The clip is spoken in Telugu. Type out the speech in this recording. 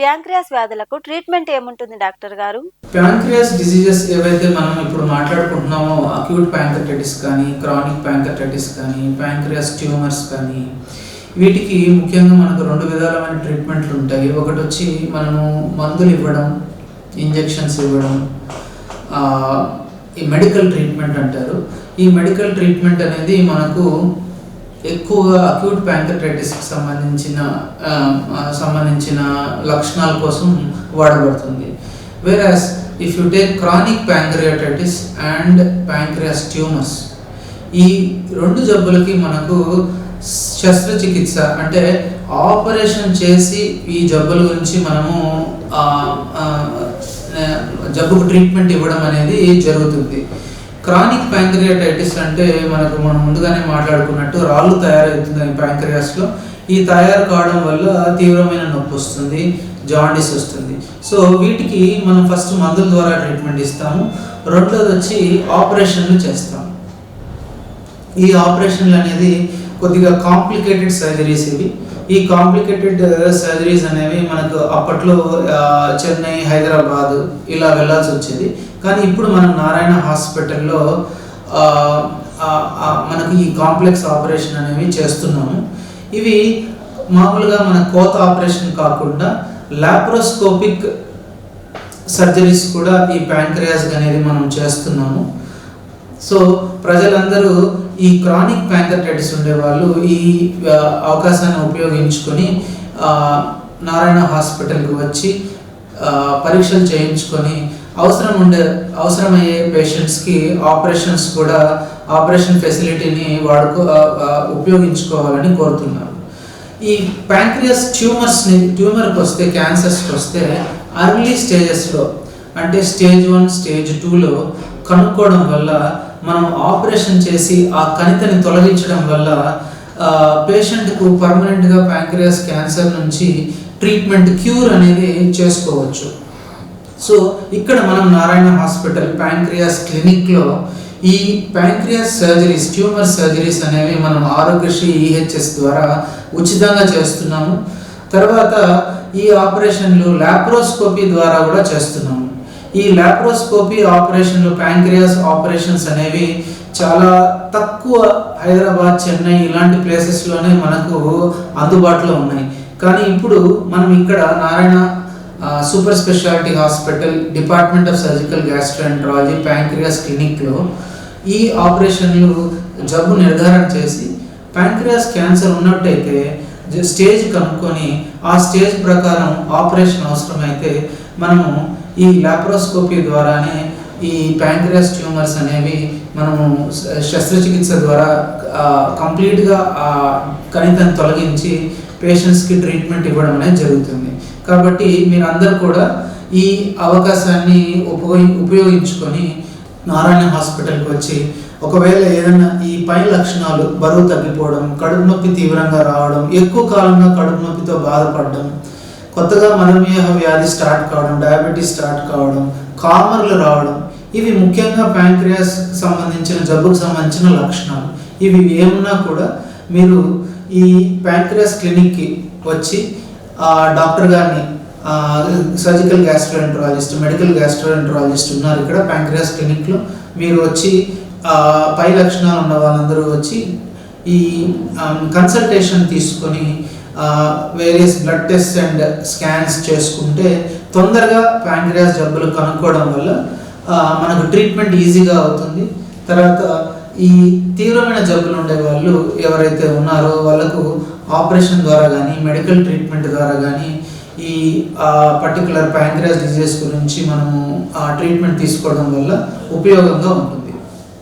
ప్యాంక్రియాస్ వ్యాధులకు ట్రీట్మెంట్ ఏముంటుంది డాక్టర్ గారు? ప్యాంక్రియాస్ డిసీజెస్ ఏవైతే మనం ఇప్పుడు మాట్లాడుకుంటున్నామో అక్యూట్ ప్యాంక్రటైటిస్ కానీ క్రానిక్ ప్యాంక్రటైటిస్ కానీ ప్యాంక్రియాస్ ట్యూమర్స్ కానీ వీటికి ముఖ్యంగా మనకు రెండు విధాలమైన ట్రీట్మెంట్లు ఉంటాయి. ఒకటి వచ్చి మనము మందులు ఇవ్వడం ఇంజెక్షన్స్ ఇవ్వడం ఈ మెడికల్ ట్రీట్మెంట్ అంటారు. ఈ మెడికల్ ట్రీట్మెంట్ అనేది మనకు ఎక్కువగా అక్యూట్ ప్యాంక్రటైటిస్కి సంబంధించిన um, సంబంధించిన లక్షణాల కోసం వాడబడుతుంది. Whereas if you take chronic pancreatitis and pancreas tumours ఈ రెండు జబ్బులకి మనకు శస్త్రచికిత్స అంటే ఆపరేషన్ చేసి ఈ జబ్బుల గురించి మనము జబ్బుకు ట్రీట్మెంట్ ఇవ్వడం అనేది జరుగుతుంది. క్రానిక్ ప్యాంక్రియాటైటిస్ అంటే మనకు మనం ముందుగానే మాట్లాడుకున్నట్టు రాళ్ళు తయారవుతుంది ప్యాంక్రియాస్లో. ఈ తయారు కావడం వల్ల తీవ్రమైన నొప్పి వస్తుంది జాండీస్ వస్తుంది. సో వీటికి మనం ఫస్ట్ మందుల ద్వారా ట్రీట్మెంట్ ఇస్తాము. రెండోది వచ్చి ఆపరేషన్లు చేస్తాము. ఈ ఆపరేషన్లు అనేది కొద్దిగా కాంప్లికేటెడ్ సర్జరీస్ ఇవి. ఈ కాంప్లికేటెడ్ సర్జరీస్ uh, అనేవి మనకు అప్పట్లో చెన్నై హైదరాబాద్ ఇలా వెళ్ళాల్సి వచ్చేది. కానీ ఇప్పుడు మనం నారాయణ హాస్పిటల్లో మనకు ఈ కాంప్లెక్స్ ఆపరేషన్ అనేవి చేస్తున్నాము. ఇవి మామూలుగా మన కోత ఆపరేషన్ కాకుండా లాప్రోస్కోపిక్ సర్జరీస్ కూడా ఈ ప్యాంక్రియాస్ అనేది మనం చేస్తున్నాము. సో ప్రజలందరూ ఈ క్రానిక్ ప్యాంకటైటిస్ ఉండేవాళ్ళు ఈ అవకాశాన్ని ఉపయోగించుకొని నారాయణ హాస్పిటల్కి వచ్చి పరీక్షలు చేయించుకొని అవసరం ఉండే అవసరమయ్యే పేషెంట్స్కి ఆపరేషన్స్ కూడా ఆపరేషన్ ఫెసిలిటీని వాడుకో ఉపయోగించుకోవాలని కోరుతున్నారు. ఈ ప్యాంక్రియస్ ట్యూమర్స్ని ట్యూమర్కి వస్తే క్యాన్సర్స్కి వస్తే అర్లీ స్టేజెస్లో అంటే స్టేజ్ వన్ స్టేజ్ టూలో కనుక్కోవడం వల్ల మనం ఆపరేషన్ చేసి ఆ కణితని తొలగించడం వల్ల పేషెంట్కు పర్మనెంట్గా ప్యాంక్రియాస్ క్యాన్సర్ నుంచి ట్రీట్మెంట్ క్యూర్ అనేది చేసుకోవచ్చు. సో ఇక్కడ మనం నారాయణ హాస్పిటల్ ప్యాంక్రియాస్ క్లినిక్లో ఈ ప్యాంక్రియాస్ సర్జరీస్ ట్యూమర్ సర్జరీస్ అనేవి మనం ఆరోగ్యశ్రీ ఈహెచ్ఎస్ ద్వారా ఉచితంగా చేస్తున్నాము. తర్వాత ఈ ఆపరేషన్లు లాప్రోస్కోపీ ద్వారా కూడా చేస్తున్నాము. ఈ లాప్రోస్కోపీ ఆపరేషన్లు ప్యాంక్రియాస్ ఆపరేషన్స్ అనేవి చాలా తక్కువ హైదరాబాద్ చెన్నై ఇలాంటి ప్లేసెస్లోనే మనకు అందుబాటులో ఉన్నాయి. కానీ ఇప్పుడు మనం ఇక్కడ Narayana super speciality hospital department of surgical gastroenterology pancreas క్లినిక్లో ఈ ఆపరేషన్లు జబ్బు నిర్ధారణ చేసి ప్యాంక్రియాస్ క్యాన్సర్ ఉన్నట్టయితే స్టేజ్ కనుక్కొని ఆ స్టేజ్ ప్రకారం ఆపరేషన్ అవసరమైతే మనము ఈ లాప్రోస్కోపీ ద్వారానే ఈ ప్యాంక్రియాస్ ట్యూమర్స్ అనేవి మనము శస్త్రచికిత్స ద్వారా కంప్లీట్గా ఆ కణితను తొలగించి పేషెంట్స్కి ట్రీట్మెంట్ ఇవ్వడం అనేది జరుగుతుంది. కాబట్టి మీరందరూ కూడా ఈ అవకాశాన్ని ఉపయోగి ఉపయోగించుకొని నారాయణ హాస్పిటల్కి వచ్చి ఒకవేళ ఏదైనా ఈ పై లక్షణాలు బరువు తగ్గిపోవడం కడుపు నొప్పి తీవ్రంగా రావడం ఎక్కువ కాలంగా కడుపు నొప్పితో బాధపడడం కొత్తగా మధుమేహ వ్యాధి స్టార్ట్ కావడం డయాబెటీస్ స్టార్ట్ కావడం కామర్లు రావడం ఇవి ముఖ్యంగా ప్యాంక్రియాస్ సంబంధించిన జబ్బుకు సంబంధించిన లక్షణాలు. ఇవి ఏమున్నా కూడా మీరు ఈ ప్యాంక్రియాస్ క్లినిక్కి వచ్చి ఆ డాక్టర్ గారిని సర్జికల్ గ్యాస్ట్రోఎంట్రాలజిస్ట్ మెడికల్ గ్యాస్ట్రోఎంట్రాలజిస్ట్ ఉన్నారు ఇక్కడ ప్యాంక్రియాస్ క్లినిక్లో మీరు వచ్చి పై లక్షణాలు ఉన్న వాళ్ళందరూ వచ్చి ఈ కన్సల్టేషన్ తీసుకొని various blood test and scans చేసుకుంటే తొందరగా ప్యాంక్రియాస్ జబ్బులు కనుక్కోవడం వల్ల మనకు ట్రీట్మెంట్ ఈజీగా అవుతుంది. తర్వాత ఈ తీవ్రమైన జబ్బులు ఉండే వాళ్ళు ఎవరైతే ఉన్నారో వాళ్ళకు ఆపరేషన్ ద్వారా కానీ మెడికల్ ట్రీట్మెంట్ ద్వారా కానీ ఈ పర్టికులర్ ప్యాంక్రియాస్ డిజీజెస్ గురించి మనము ఆ ట్రీట్మెంట్ తీసుకోవడం వల్ల ఉపయోగంగా ఉంటుంది.